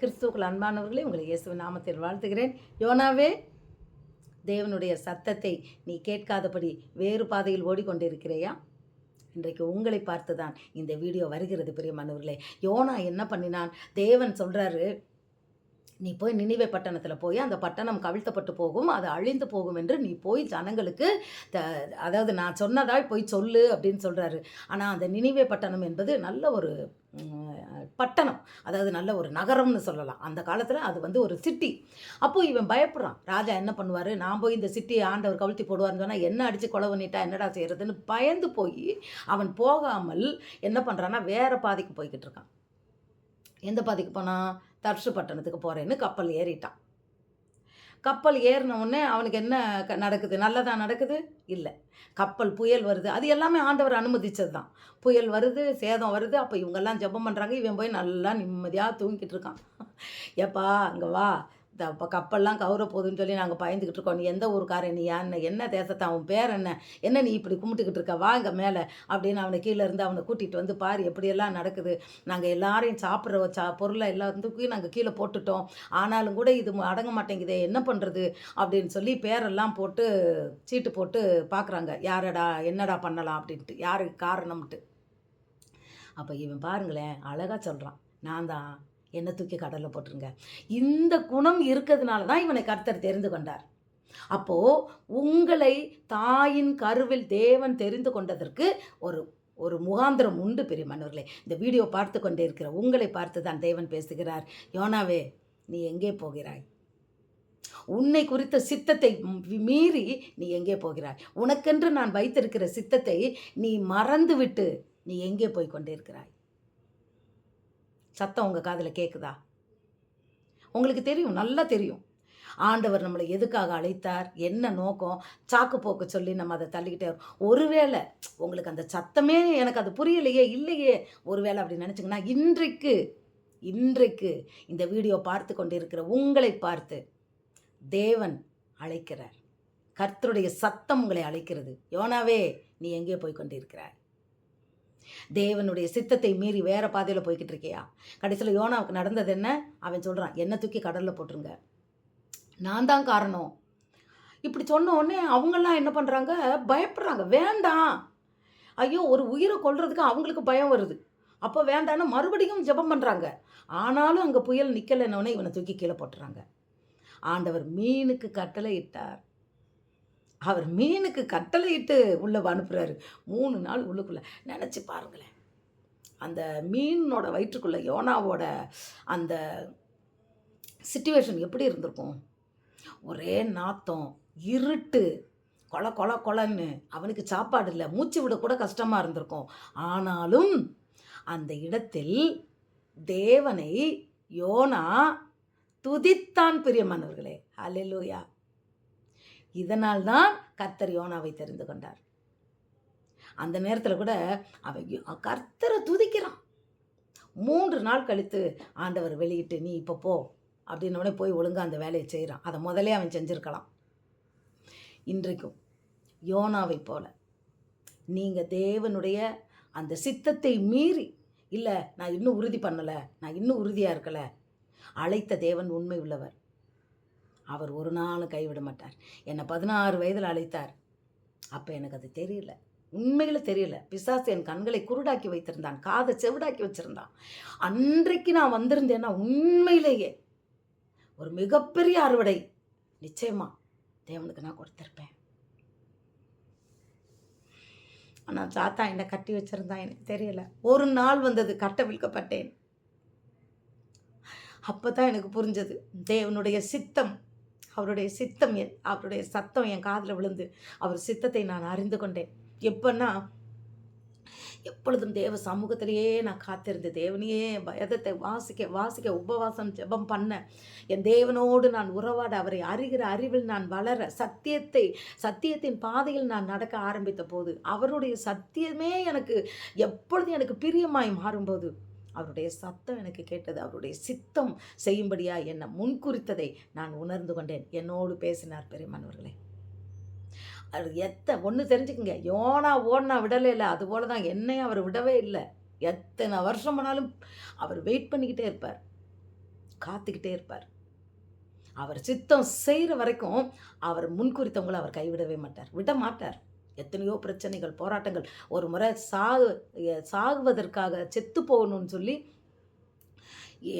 கிறிஸ்துவுக்குள் அன்பானவர்களே உங்களை இயேசு நாமத்தில் வாழ்த்துகிறேன். யோனாவே தேவனுடைய சத்தத்தை நீ கேட்காதபடி வேறு பாதையில் ஓடிக்கொண்டிருக்கிறேயா? இன்றைக்கு உங்களை பார்த்து தான் இந்த வீடியோ வருகிறது பிரியமானவர்களே. யோனா என்ன பண்ணினான்? தேவன் சொல்கிறாரு நீ போய் நினைவே பட்டணத்தில் போய் அந்த பட்டணம் கவிழ்த்தப்பட்டு போகும் அது அழிந்து போகும் என்று நீ போய் ஜனங்களுக்கு த அதாவது நான் சொன்னதாய் போய் சொல்லு அப்படின்னு சொல்கிறாரு ஆனால் அந்த நினைவே பட்டணம் என்பது நல்ல ஒரு பட்டணம். அதாவது நல்ல ஒரு நகரம்னு சொல்லலாம். அந்த காலத்தில் அது வந்து ஒரு சிட்டி அப்போது இவன் பயப்படுறான். ராஜா என்ன பண்ணுவார்? நான் போய் இந்த சிட்டியை ஆண்டவர் கவிழ்த்தி போடுவார்னு சொன்னால் என்ன அடித்து கொலை பண்ணிட்டா என்னடா செய்கிறதுன்னு பயந்து போய் அவன் போகாமல் என்ன பண்ணுறான்னா வேறு பாதைக்கு போய்கிட்டு இருக்கான். எந்த பாதைக்கு போனான் தர்ஷு பட்டணத்துக்கு போகிறேன்னு கப்பல் ஏறிட்டான். கப்பல் ஏறின உடனே அவனுக்கு என்ன க- நடக்குது? நல்லதாக நடக்குது? இல்லை. கப்பல் புயல் வருது. அது எல்லாமே ஆண்டவர் அனுமதிச்சது தான் புயல் வருது சேதம் வருது. அப்போ இவங்கெல்லாம் ஜெபம் பண்ணுறாங்க இவன் போய் நல்லா நிம்மதியாக தூங்கிட்டு இருக்கான். ஏப்பா அங்கே வா. த இப்போ கப்பல்லாம் கவுர போகுதுன்னு சொல்லி நாங்கள் பயந்துக்கிட்டு இருக்கோம். நீ எந்த ஊருக்காரன்? நீ என்ன என்ன தேசத்தை? அவன் பேர் என்ன? என்ன நீ இப்படி கும்பிட்டுக்கிட்டு இருக்க? வா இங்கே மேலே அப்படின்னு அவனை கீழே இருந்து அவனை கூட்டிகிட்டு வந்து பாரு எப்படியெல்லாம் நடக்குது. நாங்கள் எல்லாரையும் சாப்பிட்ற சா பொருளை எல்லாத்துக்கும் நாங்கள் கீழே போட்டுட்டோம். ஆனாலும் கூட இது ம- அடங்க மாட்டேங்குதே என்ன பண்ணுறது அப்படின்னு சொல்லி பேரெல்லாம் போட்டு சீட்டு போட்டு பார்க்குறாங்க யாரடா என்னடா பண்ணலாம் அப்படின்ட்டு. யாருக்கு காரணம்ட்டு அப்போ இவன் பாருங்களேன் அழகாக சொல்கிறான் நான் தான் என்னை தூக்கி கடலில் போட்டுருங்க. இந்த குணம் இருக்கிறதுனால தான் இவனை கர்த்தர் தெரிந்து கொண்டார். அப்போது உங்களை தாயின் கருவில் தேவன் தெரிந்து கொண்டதற்கு ஒரு ஒரு முகாந்திரம் உண்டு பெரிய மன்னர்களே. இந்த வீடியோ பார்த்து கொண்டே இருக்கிற உங்களை பார்த்து தான் தேவன் பேசுகிறார். யோனாவே நீ எங்கே போகிறாய்? உன்னை குறித்த சித்தத்தை மீறி நீ எங்கே போகிறாய்? உனக்கென்று நான் வைத்திருக்கிற சித்தத்தை நீ மறந்துவிட்டு நீ எங்கே போய் கொண்டிருக்கிறாய்? சத்தம் உங்கள் காதில் கேட்குதா உங்களுக்கு தெரியும் நல்லா தெரியும். ஆண்டவர் நம்மளை எதுக்காக அழைத்தார்? என்ன நோக்கம்? சாக்கு போக்கு சொல்லி நம்ம அதை தள்ளிக்கிட்டே ஒருவேளை உங்களுக்கு அந்த சத்தமே எனக்கு அது புரியலையே இல்லையே. ஒருவேளை அப்படி நினச்சிங்கன்னா இன்றைக்கு இன்றைக்கு இந்த வீடியோ பார்த்து கொண்டிருக்கிற உங்களை பார்த்து தேவன் அழைக்கிறார். கர்த்தருடைய சத்தம் உங்களை அழைக்கிறது. யோனாவே நீ எங்கே போய் கொண்டிருக்கிறாய்? தேவனுடைய சித்தத்தை மீறி வேற பாதையில் போய்கிட்டு இருக்கியா? கடைசியில் யோனாவுக்கு நடந்தது என்ன? அவன் சொல்கிறான் என்ன தூக்கி கடலில் போட்டுருங்க. நான் தான் காரணம். இப்படி சொன்ன உடனே அவங்கெல்லாம் என்ன பண்ணுறாங்க பயப்படுறாங்க. வேண்டாம். ஐயோ ஒரு உயிரை கொள்றதுக்கு அவங்களுக்கு பயம் வருது. அப்போ வேண்டான்னு மறுபடியும் ஜெபம் பண்ணுறாங்க ஆனாலும் அங்கே புயல் நிற்கலைன்னொடனே இவனை தூக்கி கீழே போட்டுறாங்க. ஆண்டவர் மீனுக்கு கட்டளை இட்டார். அவர் மீனுக்கு கட்டளையிட்டு உள்ளே அனுப்புகிறாரு மூணு நாள் உள்ளுக்குள்ளே. நினச்சி பாருங்களேன். அந்த மீனோட வயிற்றுக்குள்ளே யோனாவோட அந்த சுச்சுவேஷன் எப்படி இருந்திருக்கும்? ஒரே நாத்தம் இருட்டு கொல கொல கொலன்னு. அவனுக்கு சாப்பாடு இல்லை. மூச்சு விட கூட கஷ்டமாக இருந்திருக்கும். ஆனாலும் அந்த இடத்தில் தேவனை யோனா துதித்தான் பிரியமானவர்களே. அலெலூயா இதனால் தான் கர்த்தர் யோனாவை தெரிந்து கொண்டார். அந்த நேரத்தில் கூட அவன் யோ- கர்த்தரை துதிக்கிறான். மூன்று நாள் கழித்து ஆண்டவர் வெளியிட்டு நீ இப்போ போ. அப்படின்னோடனே போய் ஒழுங்காக அந்த வேலையை செய்கிறான் அதை முதலே அவன் செஞ்சுருக்கலாம். இன்றைக்கும் யோனாவை போல நீங்கள் தேவனுடைய அந்த சித்தத்தை மீறி இல்லை நான் இன்னும் உறுதி பண்ணலை நான் இன்னும் உறுதியாக இருக்கலை. அழைத்த தேவன் உண்மை உள்ளவர். அவர் ஒரு நாளும் கைவிட மாட்டார். என்னை பதினாறு வயதில் அழைத்தார். அப்போ எனக்கு அது தெரியல. உண்மையில் தெரியல. பிசாசு என் கண்களை குருடாக்கி வைத்திருந்தான். காதை செவிடாக்கி வச்சுருந்தான். அன்றைக்கு நான் வந்திருந்தேன்னா உண்மையிலேயே ஒரு மிகப்பெரிய அறுவடை. நிச்சயமாக தேவனுக்கு நான் கொடுத்துருப்பேன். ஆனால் தாத்தா என்னை கட்டி வச்சுருந்தான் எனக்கு தெரியல. ஒரு நாள் வந்தது கட்ட விழுக்கப்பட்டேன். அப்போ தான் எனக்கு புரிஞ்சது. தேவனுடைய சித்தம் அவருடைய சித்தம் என் அவருடைய சத்தம் என் காதில் விழுந்து அவர் சித்தத்தை நான் அறிந்து கொண்டேன். எப்பன்னா எப்பொழுதும் தேவ சமூகத்திலேயே நான் காத்திருந்து தேவனையே பயதத்தை வாசிக்க வாசிக்க உபவாசம் ஜெபம் பண்ண என் தேவனோடு நான் உறவாட அவரை அறிகிற அறிவில் நான் வளர சத்தியத்தை சத்தியத்தின் பாதையில் நான் நடக்க ஆரம்பித்த போது அவருடைய சத்தியமே எனக்கு எப்பொழுதும் எனக்கு பிரியமாய் மாறும்போது அவருடைய சத்தம் எனக்கு கேட்டது அவருடைய சித்தம் செய்யும்படியா என்னை முன்குறித்ததை நான் உணர்ந்து கொண்டேன். என்னோடு பேசினார் பெரியமானவர்களே அவர் எத்த ஒன்று தெரிஞ்சுக்குங்க. யோனா ஓடனா விடலை இல்லை. அதுபோல தான் என்னையும் அவர் விடவே இல்லை. எத்தனை வருஷம் போனாலும் அவர் வெயிட் பண்ணிக்கிட்டே இருப்பார். காத்துக்கிட்டே இருப்பார். அவர் சித்தம் செய்கிற வரைக்கும் அவர் முன்குறித்தவங்களை அவர் கைவிடவே மாட்டார். விட மாட்டார் எத்தனையோ பிரச்சனைகள் போராட்டங்கள். ஒரு முறை சாகு சாகுவதற்காக செத்து போகணும்னு சொல்லி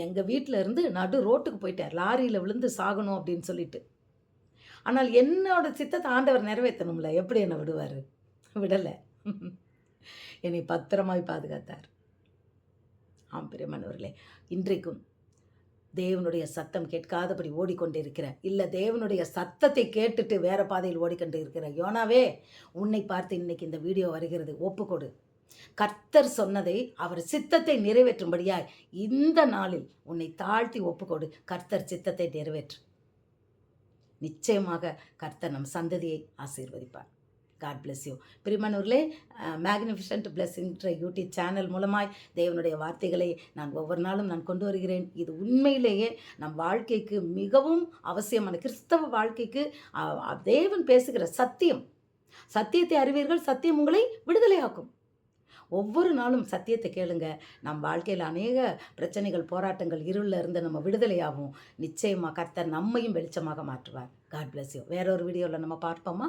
எங்கள் வீட்டில் இருந்து நடு ரோட்டுக்கு போயிட்டார். லாரியில் விழுந்து சாகணும் அப்படின்னு சொல்லிட்டு. ஆனால் என்னோட சித்தத்தை ஆண்டவர் நிறைவேற்றணும்ல எப்படி என்னை விடுவார்? விடலை. என்னை பத்திரமாய் பாதுகாத்தார். ஆம் பிரியமானவர்களே இன்றைக்கும் தேவனுடைய சத்தம் கேட்காதபடி ஓடிக்கொண்டிருக்கிற. இல்லை தேவனுடைய சத்தத்தை கேட்டுட்டு வேற பாதையில் ஓடிக்கொண்டு இருக்கிற யோனாவே உன்னை பார்த்து இன்னைக்கு இந்த வீடியோ வருகிறது. ஒப்புக்கொடு. கர்த்தர் சொன்னதை அவர் சித்தத்தை நிறைவேற்றும்படியாய் இந்த நாளில் உன்னை தாழ்த்தி ஒப்புக்கொடு. கர்த்தர் சித்தத்தை நிறைவேற்று. நிச்சயமாக கர்த்தர் நம் சந்ததியை ஆசீர்வதிப்பார். காட் பிளஸ் யூ பிரிமனூர்லே மேக்னிஃபிஷன்ட் பிளஸ்ன்ற யூடியூப் சேனல் மூலமாய் தேவனுடைய வார்த்தைகளை நான் ஒவ்வொரு நாளும் நான் கொண்டு வருகிறேன். இது உண்மையிலேயே நம் வாழ்க்கைக்கு மிகவும் அவசியமான கிறிஸ்தவ வாழ்க்கைக்கு தேவன் பேசுகிற சத்தியம். சத்தியத்தை அறிவீர்கள் சத்தியம் உங்களை விடுதலையாக்கும். ஒவ்வொரு நாளும் சத்தியத்தை கேளுங்க. நம் வாழ்க்கையில் அநேக பிரச்சனைகள் போராட்டங்கள் இருளில் இருந்து நம்ம விடுதலையாகும் நிச்சயமாக கர்த்தர் நம்மையும் வெளிச்சமாக மாற்றுவார். காட் பிளஸ் யூ வேற ஒரு வீடியோவில் நம்ம பார்ப்போமா?